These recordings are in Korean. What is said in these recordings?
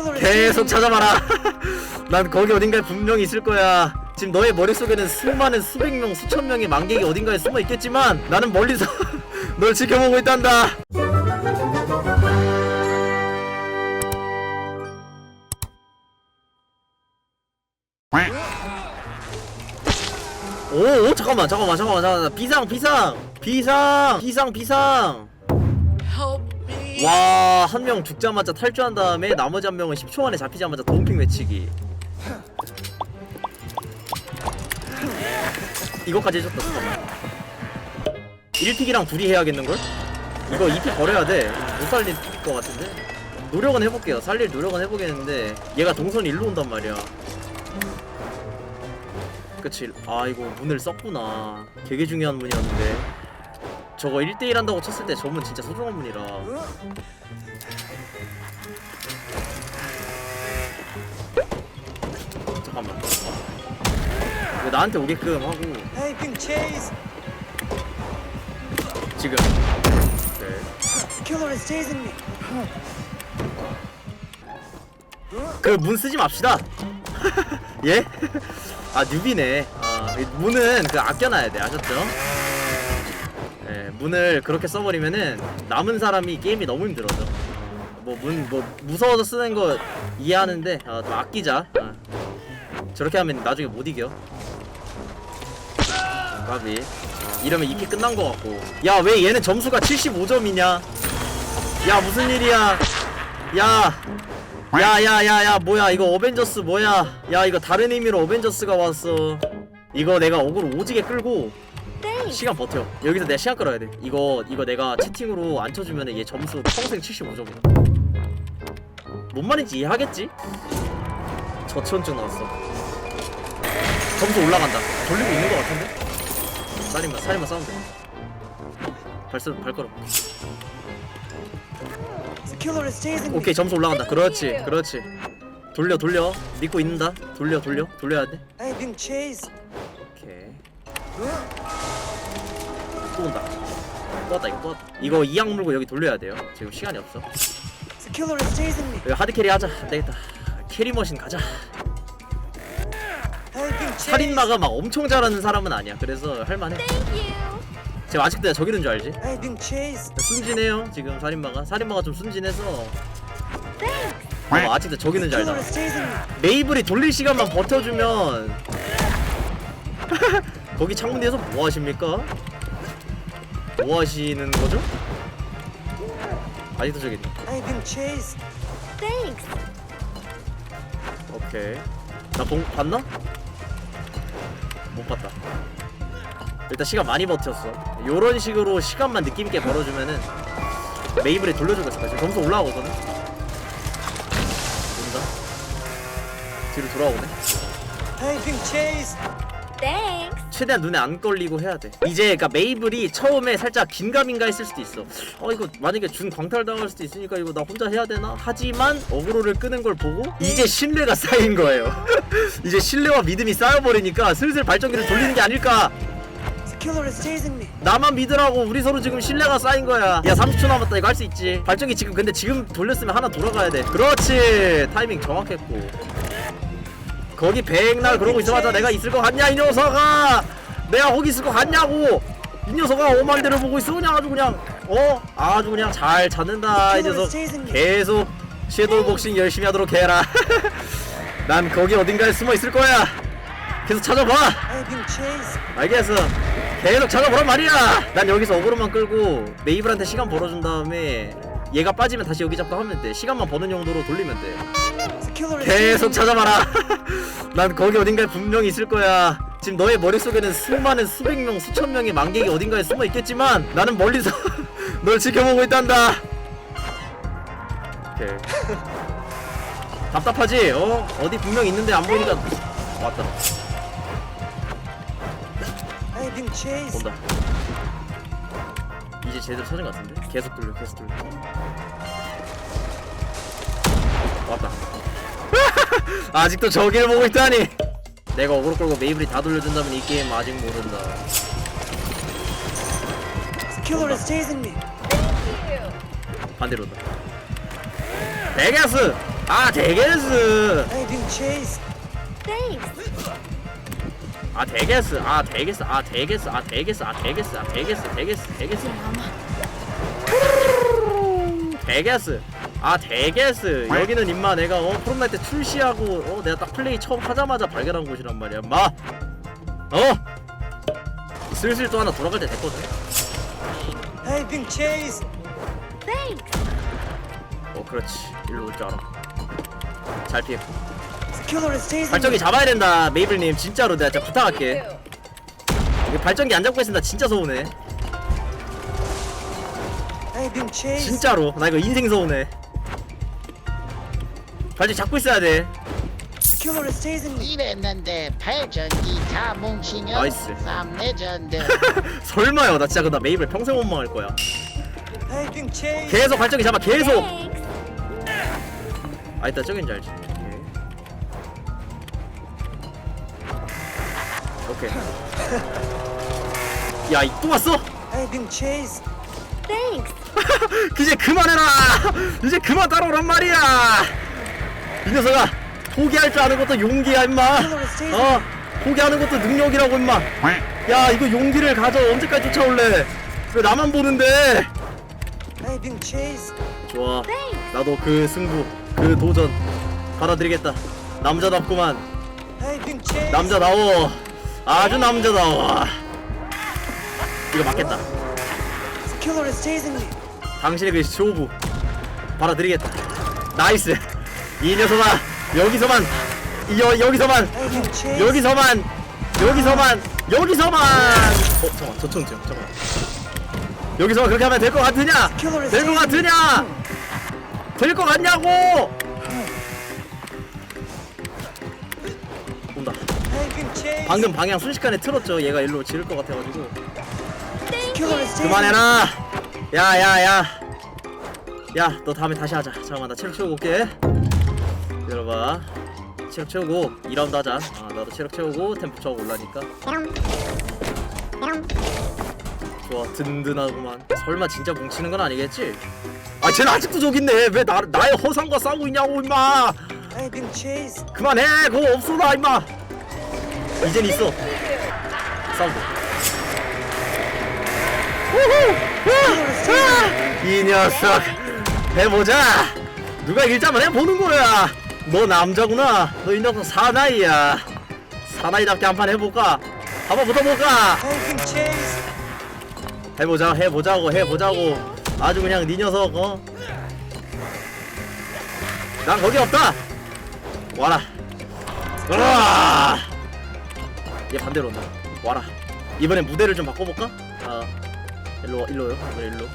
is 계속. 찾아봐라. 난 거기 어딘가에 분명히 있을 거야. 지금 너의 머릿속에는 수많은 수백 명, 수천 명의 망객이 어딘가에 숨어 있겠지만 나는 멀리서 널 지켜보고 있단다. 오, 오 잠깐만 잠깐만 잠깐만 잠깐만 비상 비상 비상 비상 비상 와 한 명 죽자마자 탈주한 다음에 나머지 한 명은 10초 만에 잡히자마자 덤핑 외치기. 이거까지 해줬다 잠깐만 1픽이랑 둘이 해야겠는걸? 이거 2픽 버려야 돼 못 살릴 것 같은데. 노력은 해볼게요. 살릴 노력은 해보겠는데 얘가 동선 일로 온단 말이야. 그치. 아 이거 문을 썼구나. 되게 중요한 문이었는데 저거 1대1 한다고 쳤을 때 저 문 진짜 소중한 문이라 잠깐만 이거 나한테 오게끔 하고 Hey. 지금 네. The killer is chasing me. 그 문 쓰지 맙시다 예? 아 뉴비네 아 문은 그 아껴놔야 돼 아셨죠? 예 문을 그렇게 써버리면은 남은 사람이 게임이 너무 힘들어져. 뭐 문 뭐 무서워서 쓰는 거 이해하는데 아, 좀 아끼자. 아. 저렇게 하면 나중에 못 이겨. 까비. 이러면 2피 끝난 거 같고. 야 왜 얘는 점수가 75점이냐? 야 무슨 일이야? 야 야야야야 뭐야? 이거 어벤져스 뭐야? 야 이거 다른 의미로 어벤져스가 왔어. 이거 내가 어그로 오지게 끌고 시간 버텨. 여기서 내가 시간 끌어야 돼. 이거 이거 내가 채팅으로 안 쳐주면 얘 점수 평생 75점이야 뭔 말인지 이해하겠지? 저체온증 나왔어. 점수 올라간다. 돌리고 있는 거 같은데? 살인마 살인마 사운드. 발소 발걸음. 오케이 점수 올라간다. 그렇지 그렇지. 돌려 돌려. 믿고 있는다. 돌려 돌려. 돌려야 돼. 오케이 또 온다. 또 왔다 이거 또 왔다. 이거 이악 물고 여기 돌려야 돼요. 지금 시간이 없어. The killer is chasing me. 여기 하드 캐리 하자. 안 되겠다. 캐리 머신 가자. chased. 살인마가 막 엄청 잘하는 사람은 아니야. 그래서 할만해. 지금 아직도 내가 저기는 줄 알지? Chased. 순진해요 지금 살인마가. 살인마가 좀 순진해서. 어, 아직도 저기는 줄 Killer 알잖아. is chasing me. 메이블이 돌릴 시간만 버텨주면. 거기 창문 뒤에서 뭐 하십니까? 뭐 하시는 거죠? 아직도 저기 있네. Being chased. 오케이 나 본, 봤나? 못 봤다 일단 시간 많이 버텼어 요런 식으로 시간만 느낌있게 벌어주면은 메이블이 돌려주고 있을 거야 지금 점수 올라오거든 온다 뒤로 돌아오네 being chased. 최대한 눈에 안 걸리고 해야 돼. 이제 그러니까 메이블이 처음에 살짝 긴가민가 했을 수도 있어. 어 이거 만약에 준 광탈 당할 수도 있으니까 이거 나 혼자 해야 되나? 하지만 어그로를 끄는 걸 보고 이제 신뢰가 쌓인 거예요. 이제 신뢰와 믿음이 쌓여버리니까 슬슬 발전기를 돌리는 게 아닐까. The killer is chasing me. 나만 믿으라고 우리 서로 지금 신뢰가 쌓인 거야. 야 30초 남았다 이거 할 수 있지. 발전기 지금 근데 지금 돌렸으면 하나 돌아가야 돼. 그렇지. 타이밍 정확했고. 거기 백날 그러고 있어봤자 내가 있을 것 같냐 이 녀석아. 내가 거기 있을 것 같냐고. 이 녀석아 오만 대를 보고 있어 그냥 아주 그냥 어 아주 그냥 잘 찾는다 이 녀석. 계속 섀도우 복싱 열심히 하도록 해라. 난 거기 어딘가에 숨어 있을 거야. 계속 찾아봐. 알겠어. 계속 찾아보란 말이야. 난 여기서 어그로만 끌고 메이블한테 시간 벌어준 다음에 얘가 빠지면 다시 여기 잡고 하면 돼. 시간만 버는 용도로 돌리면 돼. 계속. 찾아봐라. 난 거기 어딘가에 분명히 있을 거야. 지금 너의 머릿속에는 수많은 수백 명, 수천 명의 망객이 어딘가에 숨어 있겠지만 나는 멀리서 널 지켜보고 있단다. 오케이. 답답하지? 어? 어디 분명 있는데 안 보이니까 왔다. Chased. 온다. 이제 제대로 찾은 것 같은데? 계속 돌려, 계속 돌려. 왔다. 아직도 저기를 보고 있다니. 내가 어그로 끌고 메이블이 다 돌려준다면 이 게임 아직 모른다. The killer is chasing me. 반대로다. 베가스! 아 대게스 Hey, being chased. Thanks. 아 대게스 아 대게스 아 대게스 아 대게스 아 대게스 아 대게스 대게스 대게스 대게스 아 대게스. 여기는 임마 내가 어 프롬나이트 출시하고 어 내가 딱 플레이 처음 하자마자 발견한 곳이란 말이야 임마. 어? 슬슬 또 하나 돌아갈 때 됐거든. Hey, being chased. Thanks. 어 그렇지. 일로 올 줄 알아. 잘 피했고 발전기. 잡아야 된다 메이블님. 진짜로 내가 진짜 부탁할게. 발전기 안 잡고 있으면 나 진짜 서운해. Hey, being chased. 진짜로. 나 이거 인생 서운해 발전기 잡고 있어야 돼 chasing me. 이랬는데 발전기 다 뭉치면 나이스. 3레전드 설마요 나 진짜 그나 메이블 평생 원망할 거야. 계속 발전기 잡아 계속. 아 이따 저긴 줄 알지 오케이 야이 또 왔어? Hey, being chased. Thanks. 이제 그만해라 이제 그만 따라오란 말이야 이 녀석아 포기할 줄 아는 것도 용기야 임마. 어 포기하는 것도 능력이라고 임마. 야 이거 용기를 가져. 언제까지 쫓아올래? 왜 나만 보는데. 좋아. 나도 그 승부 그 도전 받아들이겠다. 남자답구만. 남자다워. 아주 남자다워. 이거 맞겠다. 당신의 그 쇼부. 받아들이겠다. 나이스 이 녀석아 여기서만 여, 여기서만. 여기서만 여기서만 여기서만 어 잠깐 저총 좀 잠깐 여기서만 그렇게 하면 될 것 같으냐 될 것. 같으냐 될 것 같냐고 온다. 방금 방향 순식간에 틀었죠 얘가 일로 지를 것 같아가지고. 그만해라 야야야 야 너 다음에 다시 하자 잠깐만 나 체력 채우고 올게 기다려봐. 체력 채우고 2라운드 하자. 아 나도 체력 채우고 템포 저하고 올라니까. 좋아 든든하구만. 설마 진짜 뭉치는 건 아니겠지? 아 쟤는 아직도 저기 있네. 왜 나, 나의 허상과 싸우고 있냐고 임마. 그만해. 그거 없어 나 임마. 이젠 있어. 싸우고. 이 녀석. 해보자. 누가 일자만 해보는 거야 너 남자구나. 너 이 녀석 사나이야. 사나이답게 한 판 해볼까? 한번 붙어볼까. 해보자 해보자고 해보자고. 아주 그냥 네 녀석 어? 난 거기 없다. 와라. 와라. 얘 반대로 온다. 와라. 이번엔 무대를 좀 바꿔볼까? 아 일로 와, 일로요. 이번에 일로.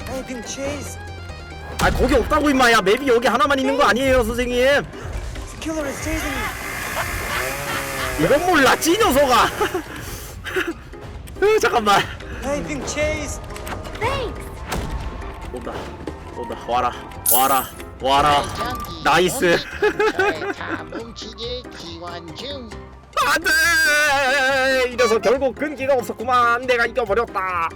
아 거기 없다고 임마. 야 맵이 여기 하나만 있는 거 아니에요 선생님 killer is chasing me. 이건 몰랐지 이 녀석아 으, 잠깐만 being chased. Thanks. 온다 온다 와라 와라 와라 나이스. 근처에 다 뭉치게 지원 중 안돼 이 녀석 결국 근기가 없었구만 내가 이겨버렸다